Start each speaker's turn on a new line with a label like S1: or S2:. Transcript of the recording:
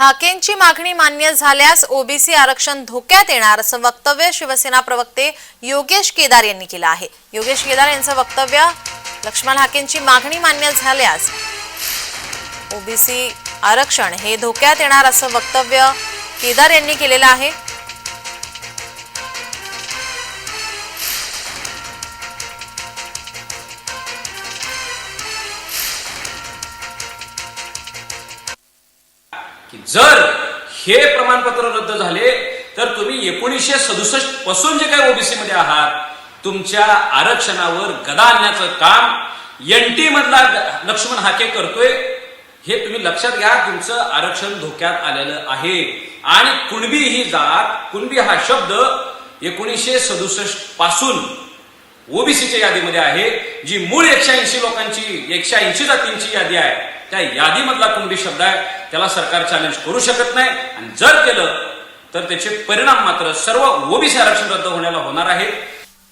S1: हाकेंची मागणी मान्य झाल्यास ओबीसी आरक्षण धोक्यात येणार असं वक्तव्य शिवसेना प्रवक्ते योगेश केदार यांनी केलं आहे. योगेश केदार यांचं वक्तव्य लक्ष्मण हाकेंची मागणी मान्य झाल्यास ओबीसी आरक्षण हे धोक्यात येणार असं वक्तव्य केदार यांनी केलेलं आहे.
S2: की जर हे प्रमाणपत्र रद्द झाले तर तुम्ही एकोणीसशे सदुसष्टपासून जे काही ओबीसी मध्ये आहात तुमच्या आरक्षणावर गदा आणण्याचं काम एनटी मधला लक्ष्मण हाके करतोय हे तुम्ही लक्षात घ्या तुमचं आरक्षण धोक्यात आलेलं आहे. आणि कुणबी ही जात कुणबी हा शब्द एकोणीसशे सदुसष्टपासून ओबीसीच्या यादीमध्ये आहे जी मूळ एकशे ऐंशी लोकांची एकशे ऐंशी जातींची यादी आहे. त्या यादीमधला कुंडी शब्द आहे त्याला सरकार चॅलेंज करू शकत नाही. आणि जर केलं तर त्याचे परिणाम मात्र सर्व ओबीसी आरक्षण रद्द होण्याला होणार आहे